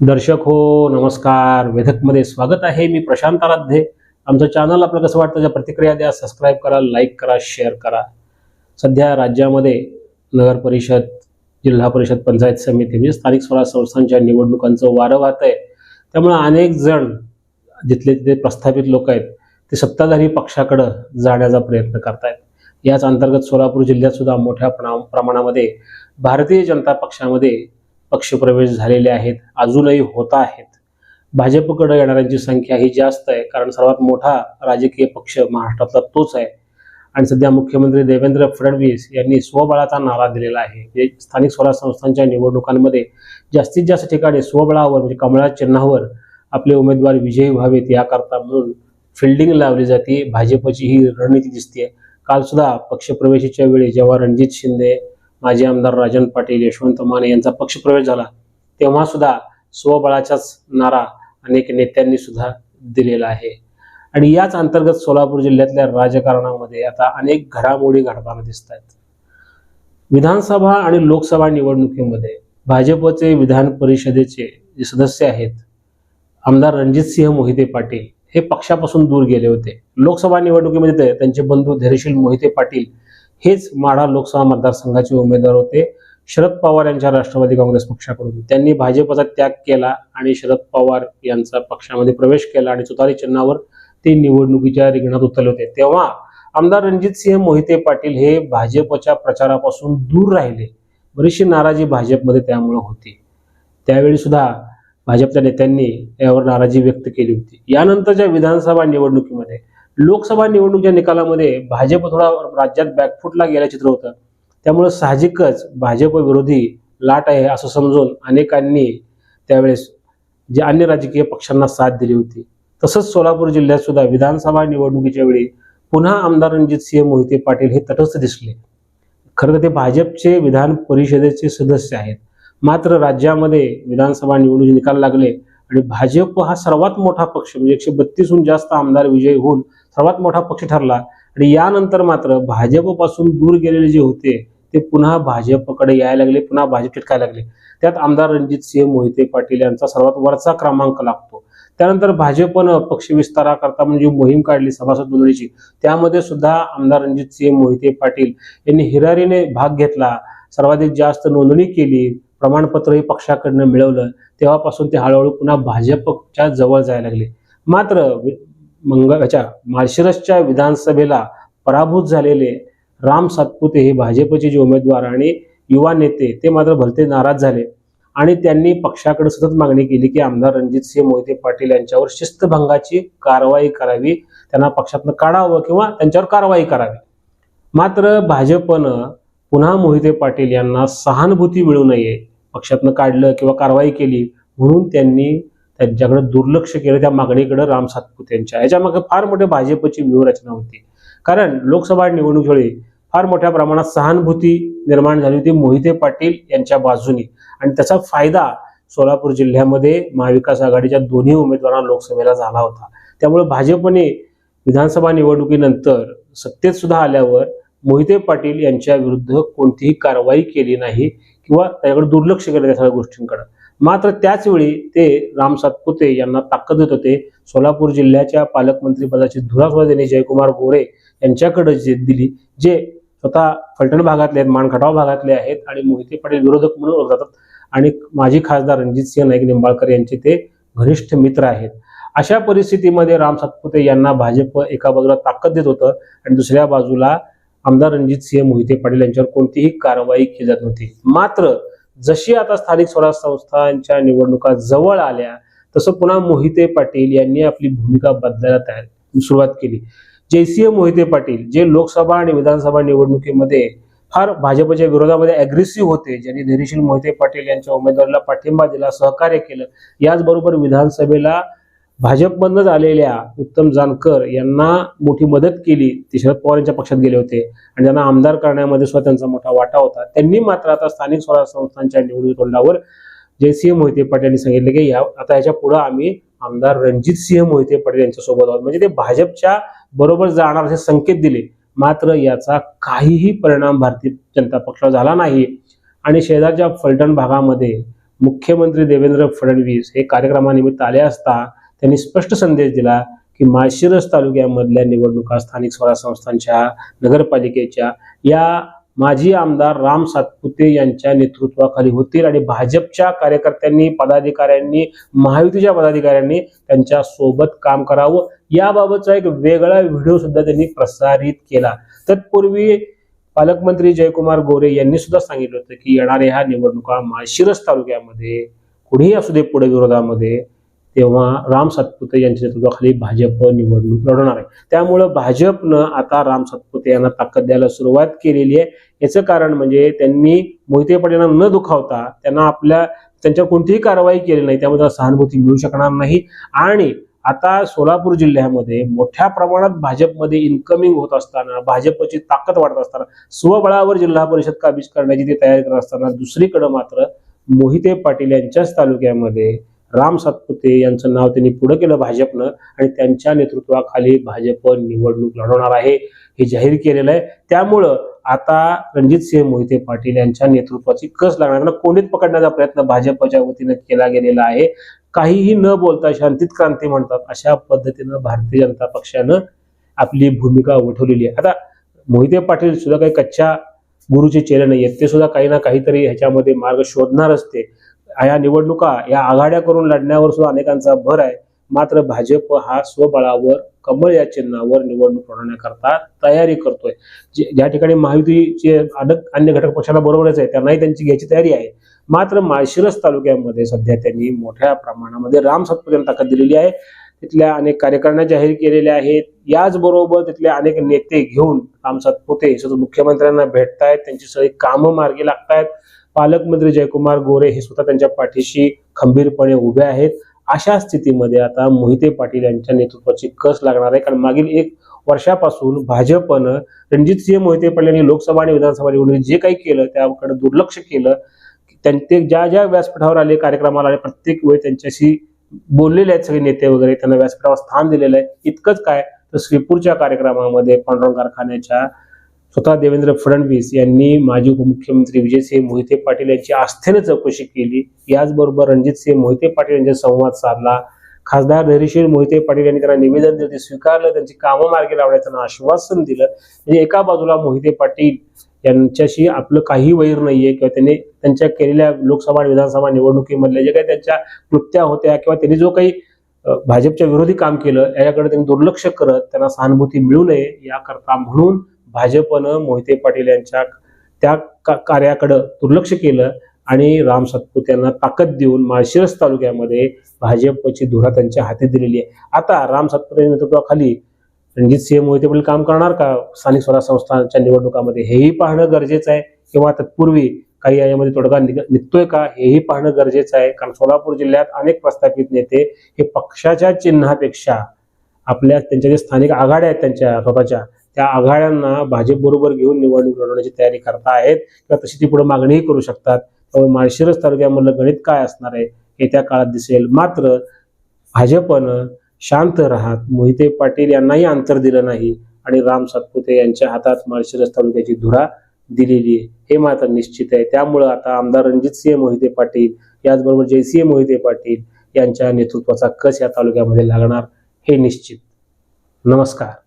दर्शक हो नमस्कार. वेधकमध्ये स्वागत आहे. मी प्रशांत आराध्ये. आमचं चॅनल आपलं कसं वाटतं ज्या प्रतिक्रिया द्या सबस्क्राईब करा लाईक करा शेअर करा. सध्या राज्यामध्ये नगर परिषद जिल्हा परिषद पंचायत समिती म्हणजे स्थानिक स्वराज संस्थांच्या निवडणुकांचं वारं वाहत आहे. त्यामुळे अनेक जण जिथले तिथे प्रस्थापित लोक आहेत ते सत्ताधारी पक्षाकडं जाण्याचा प्रयत्न करतायत. याच अंतर्गत सोलापूर जिल्ह्यात सुद्धा मोठ्या प्रमाणामध्ये भारतीय जनता पक्षामध्ये पक्षप्रवेश झालेले आहेत अजूनही होत आहेत. भाजपकडे येणाऱ्यांची संख्या ही जास्त आहे कारण सर्वात मोठा राजकीय पक्ष महाराष्ट्रातला तोच आहे. आणि सध्या मुख्यमंत्री देवेंद्र फडणवीस यांनी स्वबळाचा नारा दिलेला आहे. म्हणजे स्थानिक स्वराज्य संस्थांच्या निवडणुकांमध्ये जास्तीत जास्त ठिकाणी स्वबळावर म्हणजे कमळा चिन्हावर आपले उमेदवार विजयी व्हावेत याकरता म्हणून फिल्डिंग लावली जाते. भाजपची ही रणनीती दिसते काल सुद्धा पक्षप्रवेशाच्या वेळी जेव्हा रणजित शिंदे माजी आमदार राजन पाटील यशवंत माने यांचा पक्षप्रवेश झाला. तेव्हा सुद्धा स्वबळाचाच नारा अनेक नेत्यांनी सुद्धा दिलेला आहे. आणि याच अंतर्गत सोलापूर जिल्ह्यातल्या राजकारणामध्ये आता अनेक घडामोडी घडताना दिसत आहेत विधानसभा आणि लोकसभा निवडणुकीमध्ये भाजपचे विधान परिषदेचे जे सदस्य आहेत आमदार रणजितसिंह मोहिते पाटील हे पक्षापासून दूर गेले होते. लोकसभा निवडणुकीमध्ये त्यांचे बंधू धैर्यशील मोहिते पाटील हेच माढा लोकसभा मतदारसंघाचे उमेदवार होते. शरद पवार यांच्या राष्ट्रवादी काँग्रेस पक्षाकडून. त्यांनी भाजपचा त्याग केला आणि शरद पवार यांचा पक्षामध्ये प्रवेश केला आणि चुतारी चिन्हावर ते निवडणुकीच्या रिंगणात उतरले होते. तेव्हा आमदार रणजित सिंह मोहिते पाटील हे भाजपच्या प्रचारापासून दूर राहिले. बरीचशी नाराजी भाजपमध्ये त्यामुळे होती. त्यावेळी सुद्धा भाजपच्या नेत्यांनी यावर नाराजी व्यक्त केली होती. यानंतरच्या विधानसभा निवडणुकीमध्ये लोकसभा निवडणुकीच्या निकालामध्ये भाजप थोडा राज्यात बॅकफुटला गेलं चित्र होतं. त्यामुळे साहजिकच भाजप विरोधी लाट आहे असं समजून अनेकांनी त्यावेळेस जे अन्य राजकीय पक्षांना साथ दिली होती. तसंच सोलापूर जिल्ह्यात सुद्धा विधानसभा निवडणुकीच्या वेळी पुन्हा आमदार रणजित सिंह मोहिते पाटील हे तटस्थ दिसले. खरं तर ते भाजपचे विधान परिषदेचे सदस्य आहेत. मात्र राज्यामध्ये विधानसभा निवडणुकीचे निकाल लागले आणि भाजप हा सर्वात मोठा पक्ष म्हणजे एकशे बत्तीसहून जास्त आमदार विजयी होऊन सर्वात मोठा पक्ष ठरला. आणि यानंतर मात्र भाजपपासून दूर गेलेले जे होते ते पुन्हा भाजपकडे यायला लागले पुन्हा भाजप चिटकायला लागले. त्यात आमदार रणजित सिंह मोहिते पाटील यांचा सर्वात वरचा क्रमांक लागतो. त्यानंतर भाजपनं पक्ष विस्ताराकरता म्हणजे मोहीम काढली सभासद नोंदणीची. त्यामध्ये सुद्धा आमदार रणजित सिंह मोहिते पाटील यांनी हिरारीने भाग घेतला. सर्वाधिक जास्त नोंदणी केली प्रमाणपत्रही पक्षाकडनं मिळवलं. तेव्हापासून ते हळूहळू पुन्हा भाजपच्या जवळ जायला लागले. मात्र मंगळ ह्याच्या माळशिरसच्या विधानसभेला पराभूत झालेले राम सातपुते हे भाजपचे जे उमेदवार आणि युवा नेते ते मात्र भलते नाराज झाले. आणि त्यांनी पक्षाकडे सतत मागणी केली की आमदार रणजितसिंह मोहिते पाटील यांच्यावर शिस्तभंगाची कारवाई करावी. त्यांना पक्षातनं काढावं किंवा त्यांच्यावर कारवाई करावी. मात्र भाजपनं पुन्हा मोहिते पाटील यांना सहानुभूती मिळू नये पक्षातनं काढलं किंवा कारवाई केली म्हणून त्यांनी त्यांच्याकडे दुर्लक्ष केलं त्या मागणीकडे राम सातपुते यांच्या. याच्यामागे फार मोठे भाजपची व्यूहरचना होती. कारण लोकसभा निवडणुकीवेळी फार मोठ्या प्रमाणात सहानुभूती निर्माण झाली होती मोहिते पाटील यांच्या बाजूनी. आणि त्याचा फायदा सोलापूर जिल्ह्यामध्ये महाविकास आघाडीच्या दोन्ही उमेदवारांना लोकसभेला झाला होता. त्यामुळे भाजपने विधानसभा निवडणुकीनंतर सत्तेत सुद्धा आल्यावर मोहिते पाटील यांच्या विरुद्ध कोणतीही कारवाई केली नाही किंवा त्याच्याकडे दुर्लक्ष केलं त्या सगळ्या गोष्टींकडे. मात्र त्याचवेळी ते राम सातपुते यांना ताकद देत होते. सोलापूर जिल्ह्याच्या पालकमंत्रीपदाची धुरा त्यांनी जयकुमार गोरे यांच्याकडे जे दिली जे स्वतः फलटण भागातले आहेत माणखटाव भागातले आहेत आणि मोहिते पाटील विरोधक म्हणून जातात आणि माजी खासदार रणजित सिंह नाईक निंबाळकर यांचे ते घनिष्ठ मित्र आहेत. अशा परिस्थितीमध्ये राम सातपुते यांना भाजप एका बाजूला ताकद देत होतं आणि दुसऱ्या बाजूला आमदार रणजित सिंह मोहिते पाटील यांच्यावर कोणतीही कारवाई केली जात नव्हती. मात्र जशी आता स्थानिक स्वराज्य संस्थांच्या निवडणुका जवळ आल्या तसं पुन्हा मोहिते पाटील यांनी आपली भूमिका बदलायला तयार सुरुवात केली. जयसिंह मोहिते पाटील जे लोकसभा आणि विधानसभा निवडणुकीमध्ये फार भाजपच्या विरोधामध्ये अग्रेसिव्ह होते ज्यांनी धैर्यशील मोहिते पाटील यांच्या उमेदवाराला पाठिंबा दिला सहकार्य केलं याचबरोबर विधानसभेला भाजपमधनं झालेल्या उत्तम जानकर यांना मोठी मदत केली. ते शरद पवार यांच्या पक्षात गेले होते. आणि त्यांना आमदार करण्यामध्ये सुद्धा त्यांचा मोठा वाटा होता. त्यांनी मात्र आता स्थानिक स्वराज्य संस्थांच्या निवडणूक तोंडावर जयसिंह मोहिते पाटील यांनी सांगितले की या आता याच्यापुढे आम्ही आमदार रणजित सिंह मोहिते पाटील यांच्यासोबत आहोत. म्हणजे ते भाजपच्या बरोबर जाणार असे संकेत दिले. मात्र याचा काहीही परिणाम भारतीय जनता पक्षावर झाला नाही. आणि शेजारच्या फलटण भागामध्ये मुख्यमंत्री देवेंद्र फडणवीस हे कार्यक्रमानिमित्त आले असता त्यांनी स्पष्ट संदेश दिला की माळशिरस तालुक्यामधल्या निवडणुका स्थानिक स्वराज्य संस्थांच्या नगरपालिकेच्या या माजी आमदार राम सातपुते यांच्या नेतृत्वाखाली होतील आणि भाजपच्या कार्यकर्त्यांनी पदाधिकाऱ्यांनी महायुतीच्या पदाधिकाऱ्यांनी त्यांच्यासोबत काम करावं. याबाबतचा एक वेगळा व्हिडिओ सुद्धा त्यांनी प्रसारित केला. तत्पूर्वी पालकमंत्री जयकुमार गोरे यांनी सुद्धा सांगितलं होतं की येणाऱ्या ह्या निवडणुका माळशिरस तालुक्यामध्ये कुणीही असू दे पुढे विरोधामध्ये तेव्हा राम सातपुते यांच्या नेतृत्वाखाली भाजप निवडणूक लढवणार आहे. त्यामुळं भाजपनं आता राम सातपुते यांना ताकद द्यायला सुरुवात केलेली आहे. याचं कारण म्हणजे त्यांनी मोहिते पाटीलांना न दुखावता त्यांना आपल्या त्यांच्या कोणतीही कारवाई केली नाही त्यामुळे त्यांना सहानुभूती मिळू शकणार नाही. आणि आता सोलापूर जिल्ह्यामध्ये मोठ्या प्रमाणात भाजपमध्ये इन्कमिंग होत असताना भाजपची ताकद वाढत असताना स्वबळावर जिल्हा परिषद काबीज करण्याची ती तयारी करत असताना दुसरीकडे मात्र मोहिते पाटील यांच्याच तालुक्यामध्ये राम सातपुते यांचं नाव त्यांनी पुढे केलं भाजपनं आणि त्यांच्या नेतृत्वाखाली भाजप निवडणूक लढवणार आहे. हे जाहीर केलेलं आहे. त्यामुळं आता रणजित सिंह मोहिते पाटील यांच्या नेतृत्वाची कस लागणार त्यांना कोणीत पकडण्याचा प्रयत्न भाजपच्या वतीनं केला गेलेला आहे. काहीही न बोलता शांतीत क्रांती म्हणतात अशा पद्धतीनं भारतीय जनता पक्षानं आपली भूमिका उठवलेली आहे. आता मोहिते पाटील सुद्धा काही कच्च्या गुरुचे चेहरे नाही आहेत ते सुद्धा काही ना काहीतरी ह्याच्यामध्ये मार्ग शोधणार असते या निवडणुका या आघाड्या करून लढण्यावर सुद्धा अनेकांचा भर आहे. मात्र भाजप हा स्वबळावर कमळ या चिन्हावर निवडणूक लढवण्याकरता तयारी करतोय. ज्या ठिकाणी महायुतीचे अनेक अन्य घटक पक्षाला बरोबरच आहे त्यांनाही त्यांची घ्यायची तयारी आहे. मात्र माळशिरस तालुक्यामध्ये सध्या त्यांनी मोठ्या प्रमाणामध्ये राम सातपुते ताकद दिलेली आहे. तिथल्या अनेक कार्यकारिण्या जाहीर केलेल्या आहेत. याचबरोबर तिथले अनेक नेते घेऊन राम सातपुते मुख्यमंत्र्यांना भेटतायत. त्यांची सगळी कामं मार्गी लागतायत. पालकमंत्री जयकुमार गोरे हे स्वतः त्यांच्या पाठीशी खंबीरपणे उभे आहेत. अशा स्थितीमध्ये आता मोहिते पाटील यांच्या नेतृत्वाची कस लागणार आहे? कारण मागील एक वर्षापासून भाजपनं रणजितसिंह मोहिते पाटील यांनी लोकसभा आणि विधानसभा निवडणुकीत जे काही केलं त्याकडे दुर्लक्ष केलं. त्यांचे ज्या ज्या व्यासपीठावर आले कार्यक्रमाला आले प्रत्येक वेळी त्यांच्याशी बोललेले आहेत सगळे नेते वगैरे त्यांना व्यासपीठावर स्थान दिलेलं आहे. इतकंच काय तर श्रीपूरच्या कार्यक्रमामध्ये पांडुरंग कारखान्याच्या स्वतः देवेंद्र फडणवीस यांनी माजी उपमुख्यमंत्री विजयसिंह मोहिते पाटील यांची आस्थेने चौकशी केली. याचबरोबर रणजितसिंह मोहिते पाटील यांच्या संवाद साधला. खासदार धैर्यशील मोहिते पाटील यांनी त्यांना निवेदन दिलं ते स्वीकारलं. त्यांची कामं मार्गी लावण्याचं आश्वासन दिलं. म्हणजे एका बाजूला मोहिते पाटील यांच्याशी आपलं काही वैर नाहीये किंवा त्यांनी त्यांच्या केलेल्या लोकसभा आणि विधानसभा निवडणुकीमधल्या जे काही त्यांच्या कृत्या होत्या किंवा त्यांनी जो काही भाजपच्या विरोधी काम केलं याच्याकडे त्यांनी दुर्लक्ष करत त्यांना सहानुभूती मिळू नये याकरता म्हणून भाजपनं मोहिते पाटील यांच्या त्या का- कार्याकडं दुर्लक्ष केलं आणि राम सातपूत यांना ताकद देऊन माळशिरस तालुक्यामध्ये भाजपची धुरा त्यांच्या हाती दिलेली आहे. आता राम सातपुते नेतृत्वाखाली रणजित सिंह मोहिते पाटील काम करणार का? स्थानिक स्वराज्य संस्थांच्या निवडणुकामध्ये हेही पाहणं गरजेचं आहे किंवा तत्पूर्वी काही यामध्ये तोडगा निघ- निघतोय का? हेही पाहणं गरजेचं आहे. कारण सोलापूर जिल्ह्यात अनेक प्रस्थापित नेते हे पक्षाच्या चिन्हापेक्षा आपल्या त्यांच्या जे स्थानिक आघाड्या आहेत त्यांच्या स्वतःच्या त्या आघाड्यांना भाजपबरोबर घेऊन निवडणूक लढवण्याची तयारी करता आहेत किंवा तशी ती पुढे मागणीही करू शकतात. त्यामुळे माळशिरस तालुक्यामधलं गणित काय असणार आहे येत्या काळात दिसेल. मात्र भाजपनं शांत राहत मोहिते पाटील यांनाही अंतर दिलं नाही आणि राम सातपुते यांच्या हातात माळशिरस तालुक्याची धुरा दिलेली आहे. हे मात्र निश्चित आहे. त्यामुळं आता आमदार रणजित सिंह मोहिते पाटील याचबरोबर जयसिंह मोहिते पाटील यांच्या नेतृत्वाचा कस या तालुक्यामध्ये लागणार हे निश्चित. नमस्कार.